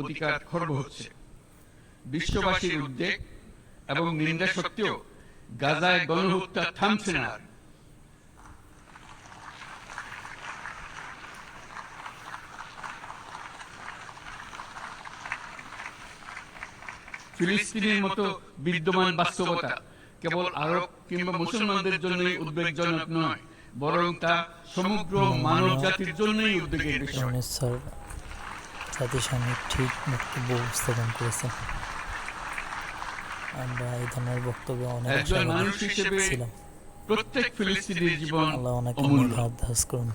অধিকার খর্ব হচ্ছে। বিশ্ববাসীর উদ্বেগ এবং নিন্দা সত্ত্বেও গাজায় গণহত্যা থামছে না। ফিলিস্তিনের মতো বিদ্যমান বাস্তবতা কেবল আরব কিংবা মুসলমানদের জন্যই উদ্বেগজনক নয় বরং তা সমগ্র মানব জাতির জন্যই উদ্বেগের বিষয়। স্যার জাতিসংঘের ঠিক বক্তব্য উপস্থাপন করেছেন। আমরা এই ধরনের বক্তব্য অনেক ছিলাম। প্রত্যেক ফিলিস্তিনির জীবন আল্লাহ করুন।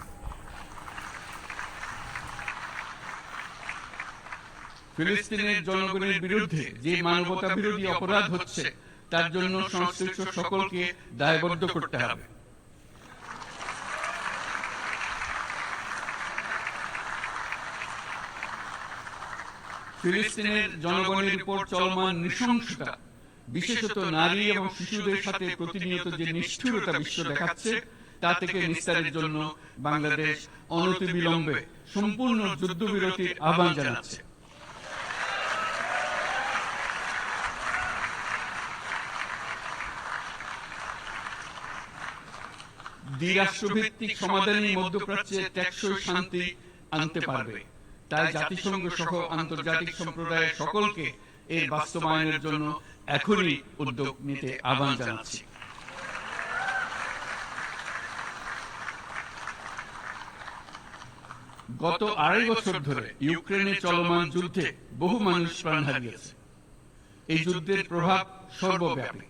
ফিলিস্তিনের জনগণের বিরুদ্ধে যে মানবতা বিরোধী অপরাধ হচ্ছে তার জন্য সংশ্লিষ্ট সকলকে দায়বদ্ধ করতে হবে। ফিলিস্তিনের জনগণের উপর চলমান নৃশংসতা বিশেষত নারী এবং শিশুদের সাথে প্রতিনিয়ত যে নিষ্ঠুরতা বিশ্ব দেখাচ্ছে তা থেকে নিস্তারের জন্য বাংলাদেশ অনতিবিলম্বে সম্পূর্ণ যুদ্ধবিরতির আহ্বান জানাচ্ছে। দ্বিরাষ্ট্রভিত্তিক সমাধানই মধ্যপ্রাচ্যে টেকসই শান্তি আনতে পারবে। তাই জাতিসংঘ সহ আন্তর্জাতিক সম্প্রদায়ের সকলকে এর বাস্তবায়নের জন্য এখনই উদ্যোগ নিতে আহ্বান জানাচ্ছি। গত আড়াই বছর ধরে ইউক্রেনে চলমান যুদ্ধে বহু মানুষ প্রাণ হারিয়েছে। এই যুদ্ধের প্রভাব সর্বব্যাপী।